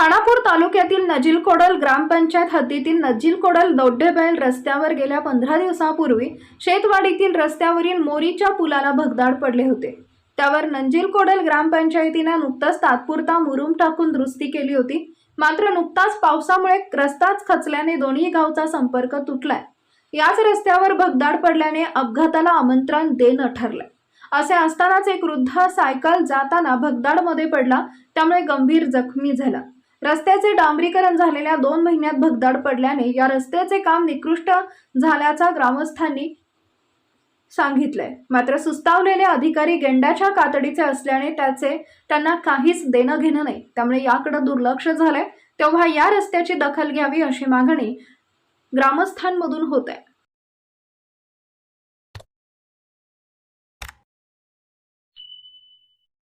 तालुक्यातील नजिलकोडल ग्रामपंचायत हद्दीतील नजिलकोडल दौड्डेबैल रस्त्यावर गेल्या पंधरा दिवसापूर्वी शेतवाडीतील रस्त्यावरील मोरीच्या पुलाला भगदाड पडले होते. त्यावर नंजिलकोडल ग्रामपंचायतीनं नुकताच तात्पुरता मुरुम टाकून दुरुस्ती केली होती. मात्र नुकताच पावसामुळे रस्ताच खचल्याने दोन्ही गावचा संपर्क तुटलाय. याच रस्त्यावर भगदाड पडल्याने अपघाताला आमंत्रण देणं ठरलंय. असे असतानाच एक वृद्ध सायकल जाताना भगदाडमध्ये पडला त्यामुळे गंभीर जखमी झाला. रस्त्याचे डांबरीकरण झालेल्या दोन महिन्यात भगदाड पडल्याने या रस्त्याचे काम निकृष्ट झाल्याचा ग्रामस्थांनी सांगितलंय. मात्र सुस्तावलेले अधिकारी गेंड्याच्या कातडीचे असल्याने त्याचे त्यांना काहीच देणं घेणं नाही. त्यामुळे याकडे दुर्लक्ष झालंय. तेव्हा या रस्त्याची दखल घ्यावी अशी मागणी ग्रामस्थांमधून होत आहे.